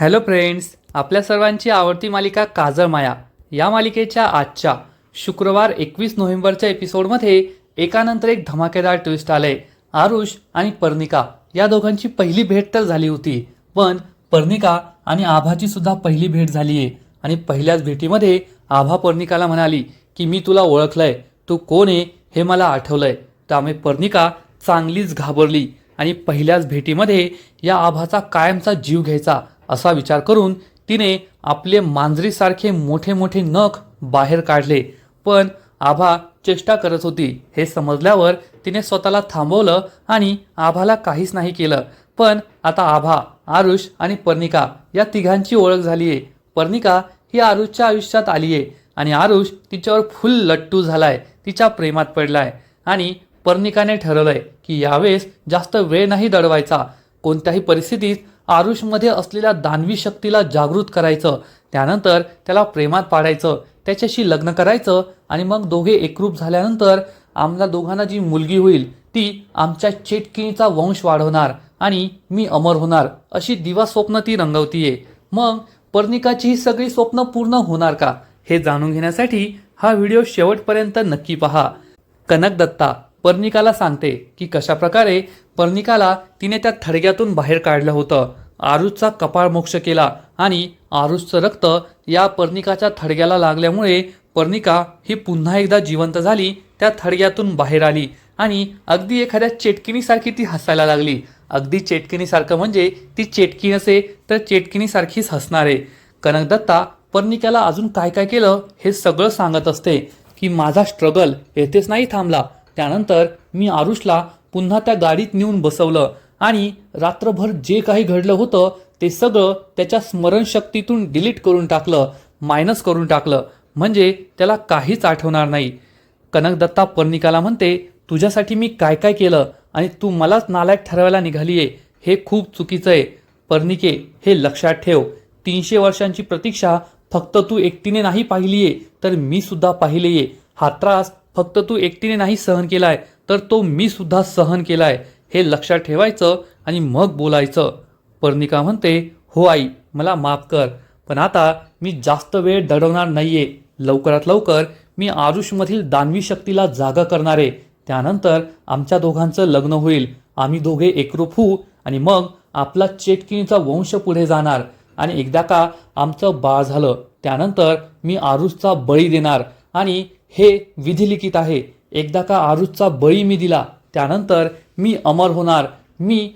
Hello friends आपल्या सर्वांची आवडती मालिका काजळ माया. या मालिकेच्या आजच्या शुक्रवार एकवीस नोव्हेंबरच्या एपिसोडमध्ये एकानंतर एक धमाकेदार ट्विस्ट आले आरुष आणि पर्निका या दोघांची पहिली भेट तर झाली होती पण पर्निका आणि आभाची सुद्धा पहिली भेट झाली आहे आणि पहिल्याच भेटीमध्ये आभा पर्निकाला म्हणाली की मी तुला ओळखलंय. तू कोण आहे हे मला आठवलंय. त्यामुळे पर्निका चांगलीच घाबरली आणि पहिल्याच भेटीमध्ये या आभाचा कायमचा जीव घ्यायचा असा विचार करून तिने आपले मांजरीसारखे मोठे मोठे नख बाहेर काढले. पण आभा चेष्टा करत होती. हे समजल्यावर तिने स्वतःला थांबवलं आणि आभाला काहीच नाही केलं. पण आता आभा आरुष आणि पर्णिका या तिघांची ओळख झाली आहे पर्णिका ही आरुषच्या आयुष्यात आली आहे आणि आरुष तिच्यावर फुल लट्टू झालाय. तिच्या प्रेमात पडलाय. आणि पर्णिकाने ठरवलंय की यावेळेस जास्त वेळ नाही दडवायचा. कोणत्याही परिस्थितीत आरुषमध्ये असलेल्या दानवी शक्तीला जागृत करायचं त्यानंतर त्याला प्रेमात पाडायचं त्याच्याशी लग्न करायचं आणि मग दोघे एकरूप झाल्यानंतर आम्हाला दोघांना जी मुलगी होईल ती आमच्या चेटकिणीचा वंश वाढवणार आणि मी अमर होणार अशी दिवा स्वप्न ती रंगवतीये. मग पर्णिकाची ही सगळी स्वप्न पूर्ण होणार का? हे जाणून घेण्यासाठी हा व्हिडिओ शेवटपर्यंत नक्की पहा. कनक दत्ता पर्णिकाला सांगते की कशा प्रकारे तिने त्या थडग्यातून बाहेर काढलं होतं. आरुषचा कपाळ मोक्ष केला आणि आरुषचं रक्त या पर्णिकाच्या थडग्याला लागल्यामुळे पर्णिका ही पुन्हा एकदा जिवंत झाली त्या थडग्यातून बाहेर आली आणि अगदी एखाद्या चेटकिनीसारखी ती हसायला लागली. अगदी चेटकिनीसारखं म्हणजे ती चेटकी नसे तर चेटकिनीसारखीच हसणार. आहे पर्णिकाला अजून काय काय केलं हे सगळं सांगत असते की माझा स्ट्रगल येथेच नाही थांबला. त्यानंतर मी आरुषला पुन्हा त्या गाडीत नेऊन बसवलं. आणि रात्रभर जे काही घडलं होतं ते सगळं त्याच्या स्मरणशक्तीतून डिलीट करून टाकलं मायनस करून टाकलं. म्हणजे त्याला काहीच आठवणार नाही. कनकदत्ता पर्निकाला म्हणते तुझ्यासाठी मी काय काय केलं आणि तू मलाच नालायक ठरवायला निघाली आहे हे खूप चुकीचं आहे. पर्निके हे लक्षात ठेव. तीनशे वर्षांची प्रतीक्षा फक्त तू एकटीने नाही पाहिली आहे तर मी सुद्धा पाहिलेये. हा त्रास फक्त तू एकटीने नाही सहन केलाय तर तो मी सुद्धा सहन केलाय. हे लक्षात ठेवायचं आणि मग बोलायचं. पर्णिका म्हणते हो आई मला माफ कर पण आता मी जास्त वेळ दडवणार नाही आहे लवकरात लवकर मी आरुषमधील दानवी शक्तीला जागा करणार. आहे त्यानंतर आमच्या दोघांचं लग्न होईल. आम्ही दोघे एकरूप होऊ आणि मग आपला चेटकिणीचा वंश पुढे जाणार. आणि एकदा का आमचं बाळ झालं त्यानंतर मी आरुषचा बळी देणार. आणि हे विधिलिखित आहे. एकदा का आरुषचा बळी मी दिला त्यानंतर मी अमर होणार. मी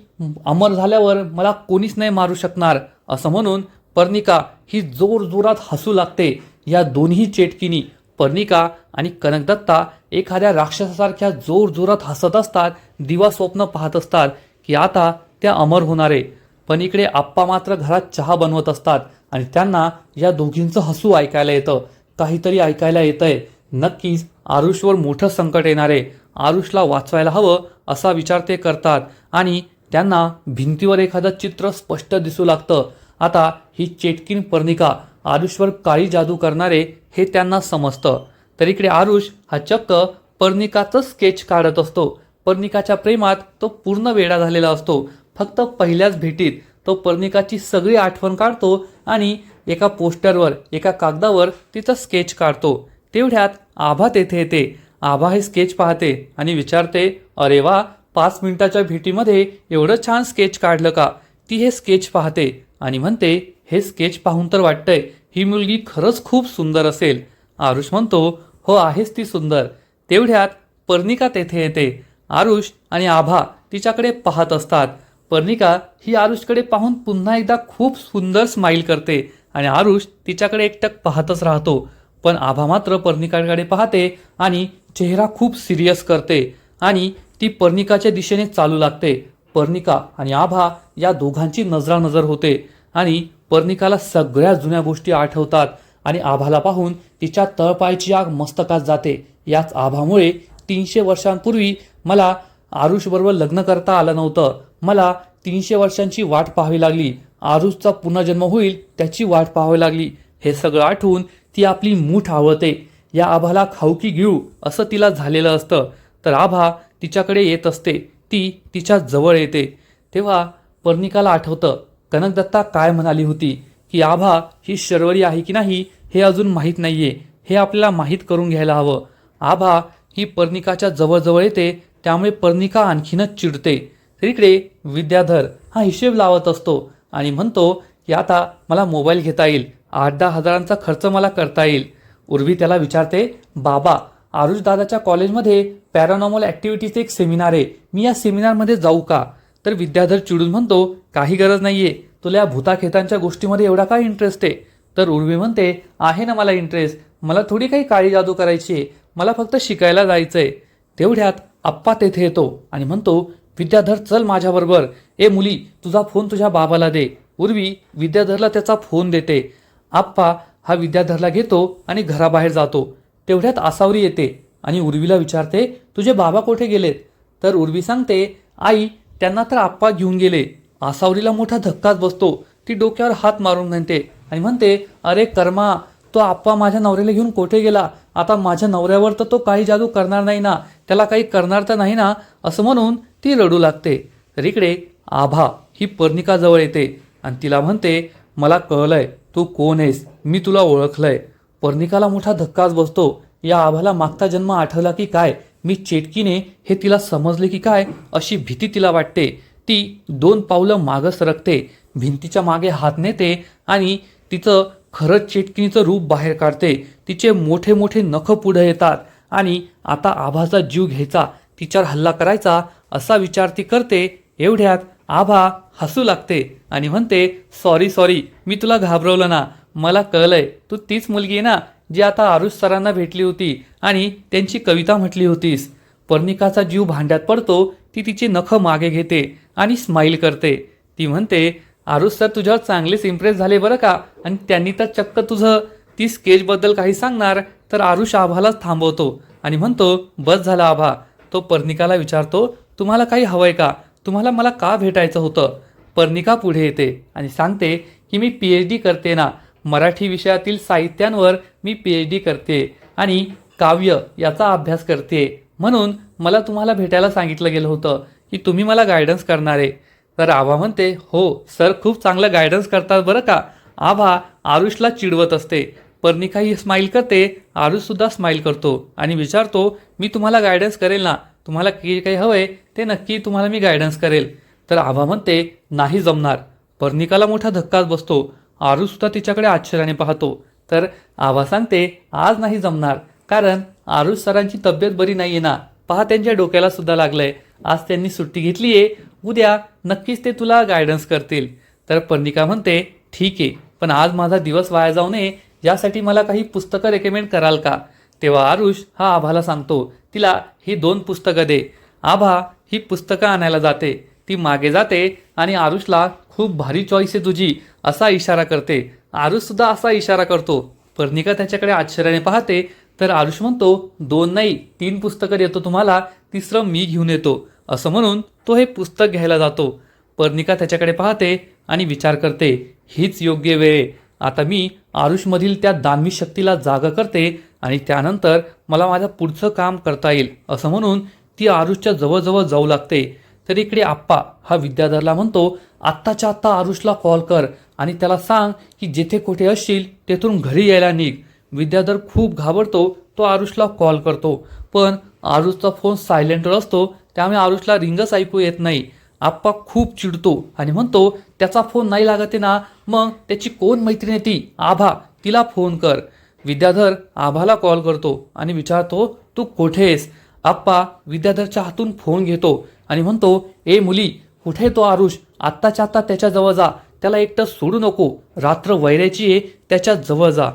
अमर झाल्यावर मला कोणीच नाही मारू शकणार. असं म्हणून पर्निका ही जोरजोरात हसू लागते. या दोन्ही चेटकिनी पर्निका आणि कनकदत्ता एखाद्या राक्षसासारख्या जोरजोरात हसत असतात दिवा स्वप्न पाहत असतात की आता त्या अमर होणार. आहे पण इकडे आप्पा मात्र घरात चहा बनवत असतात आणि त्यांना या दोघींचं हसू ऐकायला येतं. काहीतरी ऐकायला येतंय. नक्कीच आरुषवर मोठं संकट येणार. आहे आरुषला वाचवायला हवं असा विचार ते करतात आणि त्यांना भिंतीवर एखादं चित्र स्पष्ट दिसू लागतं. आता ही चेटकीन पर्णिका आरुषवर काळी जादू करणारे हे त्यांना समजतं. तर इकडे आरुष हा चक्क पर्णिकाचं स्केच काढत असतो. पर्णिकाच्या प्रेमात तो पूर्ण वेडा झालेला असतो. फक्त पहिल्याच भेटीत तो पर्णिकाची सगळी आठवण काढतो आणि एका पोस्टरवर एका कागदावर तिचं स्केच काढतो. तेवढ्यात आभा तेथे येते. आभा हे स्केच पाहते आणि विचारते अरे वा पाच मिनिटाच्या भेटीमध्ये एवढं छान स्केच काढलं का? ती हे स्केच पाहते. आणि म्हणते हे स्केच पाहून तर वाटतंय ही मुलगी खरंच खूप सुंदर असेल. आरुष म्हणतो हो आहेस ती सुंदर. तेवढ्यात पर्णिका तेथे येते. आरुष आणि आभा तिच्याकडे पाहत असतात. पर्णिका ही आरुषकडे पाहून पुन्हा एकदा खूप सुंदर स्माईल करते आणि आरुष तिच्याकडे एकटक पाहतच राहतो. पण आभा मात्र पर्णिकाकडे पाहते आणि चेहरा खूप सिरियस करते आणि ती पर्निकाच्या दिशेने चालू लागते. पर्निका आणि आभा या दोघांची नजरानजर होते आणि पर्निकाला सगळ्या जुन्या गोष्टी आठवतात आणि आभाला पाहून तिच्या तळपायची आग मस्तकात जाते. याच आभामुळे तीनशे वर्षांपूर्वी मला आरुषबरोबर लग्न करता आलं नव्हतं. मला तीनशे वर्षांची वाट पाहावी लागली. आरुषचा पुनर्जन्म होईल त्याची वाट पाहावी लागली. हे सगळं आठवून ती आपली मूठ आवळते. या आभाला खाऊकी घेऊ असं तिला झालेलं असतं. तर आभा तिच्याकडे येत असते. ती तिच्या जवळ येते. तेव्हा पर्निकाला आठवतं कनकदत्ता काय म्हणाली होती की आभा ही शर्वरी आहे की नाही हे अजून माहीत नाही आहे हे आपल्याला माहीत करून घ्यायला हवं. आभा ही पर्णिकाच्या जवळजवळ येते त्यामुळे पर्णिका आणखीनच चिडते. तर इकडे विद्याधर हा हिशेब लावत असतो आणि म्हणतो की आता मला मोबाईल घेता येईल. आठ दहा हजारांचा खर्च मला करता येईल. उर्वी त्याला विचारते बाबा आरुष दादाच्या कॉलेजमध्ये पॅरानॉमल ॲक्टिव्हिटीचं एक सेमिनार आहे. मी या सेमिनारमध्ये जाऊ का? तर विद्याधर चिडून म्हणतो काही गरज नाही आहे तुला या भूताखेतांच्या गोष्टीमध्ये एवढा काय इंटरेस्ट आहे? तर उर्वी म्हणते आहे ना मला इंटरेस्ट मला थोडी काही काळी जादू करायची आहे. मला फक्त शिकायला जायचं आहे तेवढ्यात आप्पा तेथे येतो आणि म्हणतो विद्याधर चल माझ्याबरोबर. ए मुली तुझा फोन तुझ्या बाबाला दे. उर्वी विद्याधरला त्याचा फोन देते. आप्पा हा विद्याधरला घेतो आणि घराबाहेर जातो. तेवढ्यात आसावरी येते आणि उर्वीला विचारते तुझे बाबा कुठे गेलेत? तर उर्वी सांगते आई त्यांना तर आप्पा घेऊन गेले. आसावरीला मोठा धक्काच बसतो. ती डोक्यावर हात मारून म्हणते आणि म्हणते अरे कर्मा तो आप्पा माझ्या नवऱ्याला घेऊन कोठे गेला? आता माझ्या नवऱ्यावर तर तो काही जादू करणार नाही ना. त्याला काही करणार तर नाही ना? असं म्हणून ती रडू लागते. तर इकडे आभा ही पर्णिकाजवळ येते आणि तिला म्हणते मला कळलंय तू कोण आहेस? मी तुला ओळखलंय. पर्णिकाला मोठा धक्काच बसतो. या आभाला मागचा जन्म आठवला की काय? मी चेटकीने हे तिला समजले की काय? अशी भीती तिला वाटते. ती दोन पावलं मागं सरकते. भिंतीच्या मागे हात नेते आणि तिचं खरंच चेटकिनीचं रूप बाहेर काढते. तिचे मोठे मोठे नख पुढे येतात आणि आता आभाचा जीव घ्यायचा तिच्यावर हल्ला करायचा असा विचार ती करते. एवढ्यात आभा हसू लागते आणि म्हणते सॉरी सॉरी मी तुला घाबरवलं ना. मला कळलंय तू तीच मुलगी आहे ना जी आता आरुष सरांना भेटली होती आणि त्यांची कविता म्हटली होतीस. पर्णिकाचा जीव भांड्यात पडतो ती तिची नख मागे घेते आणि स्माईल करते. ती म्हणते आरुष सर तुझ्यावर चांगलेच इम्प्रेस झाले बरं का? आणि त्यांनी तर चक्क तुझं ती स्केचबद्दल काही सांगणार तर आरुष आभालाच थांबवतो आणि म्हणतो बस झाला आभा. तो पर्णिकाला विचारतो तुम्हाला काही हवंय का? तुम्हाला मला का भेटायचं होतं? पर्णिका पुढे येते आणि सांगते की मी पी एच डी करते ना मराठी विषयातील साहित्यांवर मी पी एच डी करते आणि काव्य याचा अभ्यास करते. म्हणून मला तुम्हाला भेटायला सांगितलं गेलं होतं की तुम्ही मला गायडन्स करणार आहे. तर आभा म्हणते हो सर खूप चांगलं गायडन्स करतात बरं का. आभा आरुषला चिडवत असते. पर्णिका ही स्माईल करते आरुषसुद्धा स्माईल करतो आणि विचारतो मी तुम्हाला गायडन्स करेल ना? तुम्हाला की काही हवंय ते नक्की तुम्हाला मी गायडन्स करेल. तर आभा म्हणते नाही जमणार. पर्णिकाला मोठा धक्काच बसतो. आरुषसुद्धा तिच्याकडे आश्चर्याने पाहतो. तर आभा सांगते आज नाही जमणार. कारण आरुष सरांची तब्येत बरी नाही आहे ना. पहा त्यांच्या डोक्याला सुद्धा लागलंय. आज त्यांनी सुट्टी घेतली आहे उद्या नक्कीच ते तुला गायडन्स करतील. तर पर्णिका म्हणते ठीक आहे पण आज माझा दिवस वाया जाऊ नये. यासाठी मला काही पुस्तकं रेकमेंड कराल का? तेव्हा आरुष हा आभाला सांगतो तिला ही दोन पुस्तकं दे. आभा ही पुस्तकं आणायला जाते. ती मागे जाते आणि आरुषला खूप भारी चॉईस आहे तुझी. असा इशारा करते. आरुषसुद्धा असा इशारा करतो. पर्णिका त्याच्याकडे आश्चर्याने पाहते. तर आरुष म्हणतो दोन नाही तीन पुस्तकं देतो तुम्हाला तिसरं मी घेऊन येतो. असं म्हणून तो हे पुस्तक घ्यायला जातो. पर्णिका त्याच्याकडे पाहते आणि विचार करते हीच योग्य वेळ आहे. आता मी आरुषमधील त्या दानवी शक्तीला जागा करते आणि त्यानंतर मला माझं पुढचं काम करता येईल. असं म्हणून ती आरुषच्या जवळजवळ जाऊ लागते. तर इकडे आप्पा हा विद्याधरला म्हणतो आत्ताच्या आत्ता आरुषला कॉल कर. आणि त्याला सांग की जेथे कुठे असशील तेथून घरी यायला निघ. विद्याधर खूप घाबरतो तो आरुषला कॉल करतो. पण आरुषचा फोन सायलेंटवर असतो त्यामुळे आरुषला रिंगच ऐकू येत नाही. आप्पा खूप चिडतो आणि म्हणतो त्याचा फोन नाही लागत ना? मग त्याची कोण मैत्रीण आहे ती? आभा तिला फोन कर. विद्याधर आभाला कॉल करतो आणि विचारतो तू कुठे आहेस? आप्पा विद्याधरच्या हातून फोन घेतो आणि म्हणतो ए मुली कुठे तो आरुष? आत्ताच्या आत्ता त्याच्याजवळ जा. त्याला एकटं सोडू नको. रात्र वैरायची आहे त्याच्याजवळ जा.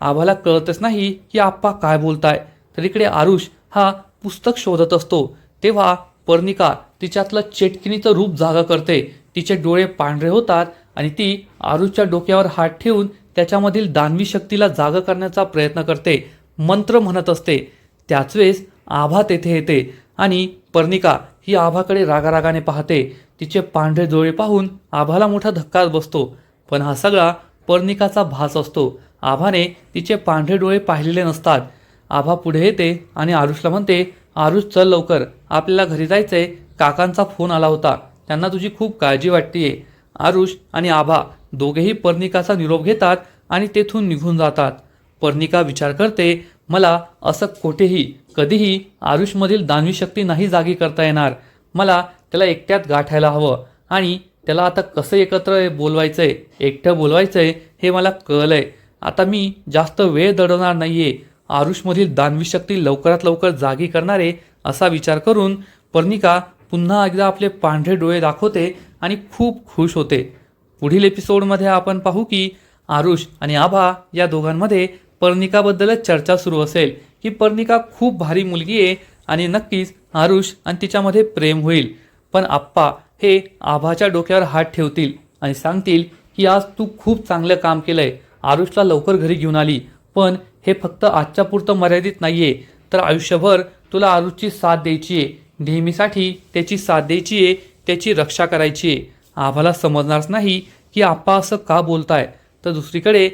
आम्हाला कळतच नाही की आप्पा काय बोलताय? तर इकडे आरुष हा पुस्तक शोधत असतो. तेव्हा पर्णिका तिच्यातलं चेटकिनीचं रूप जागा करते. तिचे डोळे पांढरे होतात आणि ती आरुषच्या डोक्यावर हात ठेवून त्याच्यामधील दानवी शक्तीला जागा करण्याचा प्रयत्न करते. मंत्र म्हणत असते. त्याच वेळेस आभा तेथे येते आणि पर्णिका ही आभाकडे रागारागाने पाहते. तिचे पांढरे डोळे पाहून आभाला मोठा धक्काच बसतो. पण हा सगळा पर्णिकाचा भास असतो. आभाने तिचे पांढरे डोळे पाहिलेले नसतात. आभा पुढे येते आणि आरुषला म्हणते आरुष चल लवकर. आपल्याला घरी जायचंय. काकांचा फोन आला होता. त्यांना तुझी खूप काळजी वाटतेय. आरुष आणि आभा दोघेही पर्णिकाचा निरोप घेतात आणि तेथून निघून जातात. पर्णिका विचार करते मला असं कोठेही कधीही आरुषमधील दानवी शक्ती नाही जागी करता येणार. मला त्याला एकट्यात गाठायला हवं. आणि त्याला आता कसं एकत्र बोलवायचं आहे एकटं बोलवायचं आहे हे मला कळलं आहे आता मी जास्त वेळ दडवणार नाही आहे आरुषमधील दानवी शक्ती लवकरात लवकर जागी करणारे असा विचार करून पर्णिका पुन्हा एकदा आपले पांढरे डोळे दाखवते आणि खूप खुश होते. पुढील एपिसोडमध्ये आपण पाहू की आरुष आणि आभा या दोघांमध्ये पर्णिकाबद्दलच चर्चा सुरू असेल. की पर्णिका खूप भारी मुलगी आहे आणि नक्कीच आरुष आणि तिच्यामध्ये प्रेम होईल. पण आप्पा हे आभाच्या डोक्यावर हात ठेवतील आणि सांगतील की आज तू खूप चांगलं काम केलंय. आरुषला लवकर घरी घेऊन आली. पण हे फक्त आजच्या पुरतं मर्यादित नाहीये. तर आयुष्यभर तुला आरुषची साथ द्यायची आहे. नेहमीसाठी त्याची साथ द्यायची आहे त्याची रक्षा करायची आहे. आभाला समजणारच नाही की आप्पा असं का बोलताय. तर दुसरीकडे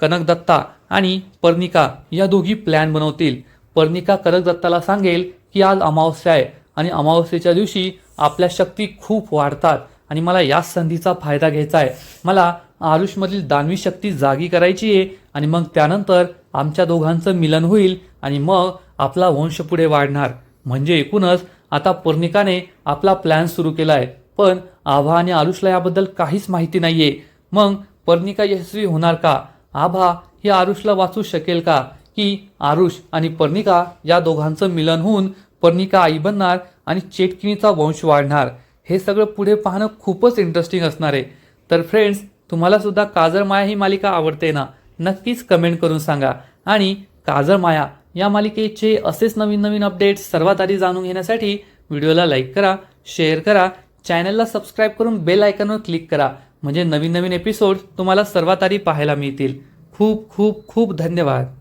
कनकदत्ता आणि पर्णिका या दोघी प्लॅन बनवतील. पर्णिका कनकदत्ताला सांगेल की आज अमावस्या आहे आणि अमावस्येच्या दिवशी आपल्या शक्ती खूप वाढतात आणि मला याच संधीचा फायदा घ्यायचा आहे. मला आरुषमधील दानवी शक्ती जागी करायची आहे आणि मग त्यानंतर आमच्या दोघांचं मिलन होईल आणि मग आपला वंश पुढे वाढणार. म्हणजे एकूणच आता पर्णिकाने आपला प्लॅन सुरू केला आहे. पण आभा आणि आरुषला याबद्दल काहीच माहिती नाही आहे मग पर्णिका यशस्वी होणार का? आभा ही आरुषला वाचू शकेल का? की आरुष आणि पर्णिका या दोघांचं मिलन होऊन पर्णिका आई बनणार आणि चेटकिणीचा वंश वाढणार. हे सगळं पुढे पाहणं खूपच इंटरेस्टिंग असणार आहे. तर फ्रेंड्स तुम्हाला सुद्धा काजर माया ही मालिका आवडते ना? नक्कीच कमेंट करून सांगा. आणि काजर माया या मालिकेचे असेच नवीन नवीन अपडेट्स सर्वात आधी जाणून घेण्यासाठी व्हिडिओला लाईक करा शेअर करा चॅनलला सबस्क्राईब करून बेल आयकॉनवर क्लिक करा. म्हणजे नवीन नवीन एपिसोड तुम्हाला सर्वात आधी पाहायला मिळतील. खूप खूप खूप धन्यवाद.